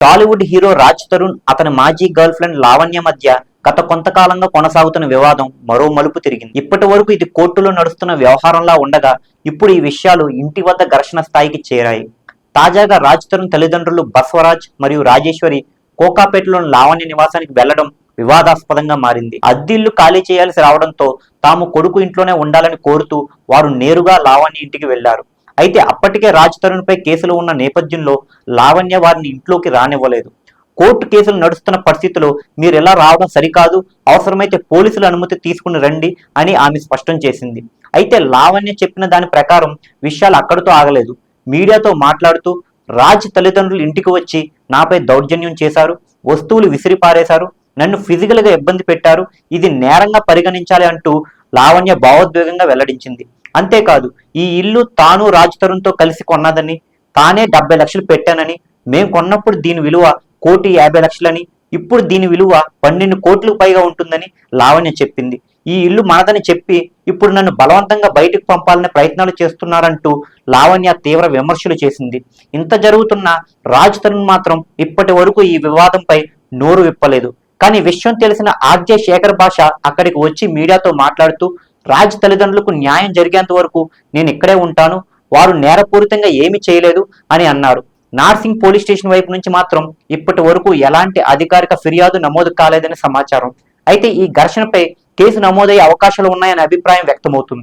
Tollywood hero Raj Tarun అతని మాజీ girl friend Lavanya మధ్య గత కొంతకాలంగా కొనసాగుతున్న వివాదం మరో మలుపు తిరిగింది. ఇప్పటి వరకు ఇది కోర్టులో నడుస్తున్న వ్యవహారంలా ఉండగా ఇప్పుడు ఈ విషయాలు ఇంటి వద్ద ఘర్షణ స్థాయికి చేరాయి. తాజాగా రాజ్ తరుణ్ తల్లిదండ్రులు బస్వరాజ్ మరియు రాజేశ్వరి కోకాపేటలోని లావణ్య నివాసానికి వెళ్ళడం వివాదాస్పదంగా మారింది. అద్దిల్లు ఖాళీ చేయాల్సి రావడంతో తాము కొడుకు ఇంట్లోనే ఉండాలని కోరుతూ వారు నేరుగా లావణ్య ఇంటికి వెళ్ళారు. అయితే అప్పటికే రాజ్ తరుణ్ పై కేసులు ఉన్న నేపథ్యంలో లావణ్య వారిని ఇంట్లోకి రానివ్వలేదు. కోర్టు కేసులు నడుస్తున్న పరిస్థితిలో మీరు ఎలా రావడం సరికాదు అవసరమైతే పోలీసుల అనుమతి తీసుకుని రండి అని ఆమె స్పష్టం చేసింది. అయితే లావణ్య చెప్పిన దాని ప్రకారం విషయాలు అక్కడితో ఆగలేదు. మీడియాతో మాట్లాడుతూ రాజ్ తల్లిదండ్రులు ఇంటికి వచ్చి నాపై దౌర్జన్యం చేశారు వస్తువులు విసిరిపారేశారు నన్ను ఫిజికల్గా ఇబ్బంది పెట్టారు ఇది నేరంగా పరిగణించాలి అంటూ లావణ్య భావోద్వేగంగా వెల్లడించింది. అంతేకాదు ఈ ఇల్లు తాను రాజ్ తరుణ్తో కలిసి కొన్నదని తానే డెబ్బై లక్షలు పెట్టానని మేము కొన్నప్పుడు దీని విలువ కోటి యాభై లక్షలని ఇప్పుడు దీని విలువ పన్నెండు కోట్లకు పైగా ఉంటుందని లావణ్య చెప్పింది. ఈ ఇల్లు మనదని చెప్పి ఇప్పుడు నన్ను బలవంతంగా బయటకు పంపాలనే ప్రయత్నాలు చేస్తున్నారంటూ లావణ్య తీవ్ర విమర్శలు చేసింది. ఇంత జరుగుతున్న రాజ్ తరుణ్ మాత్రం ఇప్పటి వరకు ఈ వివాదంపై నోరు విప్పలేదు. కానీ విషయం తెలిసిన ఆర్జే శేఖర్ భాష అక్కడికి వచ్చి మీడియాతో మాట్లాడుతూ రాజ్ తల్లిదండ్రులకు న్యాయం జరిగేంత వరకు నేను ఇక్కడే ఉంటాను వారు నేరపూరితంగా ఏమీ చేయలేదు అని అన్నారు. నార్సింగ్ పోలీస్ స్టేషన్ వైపు నుంచి మాత్రం ఇప్పటి వరకు ఎలాంటి అధికారిక ఫిర్యాదు నమోదు కాలేదని సమాచారం. అయితే ఈ ఘర్షణపై కేసు నమోదయ్యే అవకాశాలు ఉన్నాయనే అభిప్రాయం వ్యక్తమవుతుంది.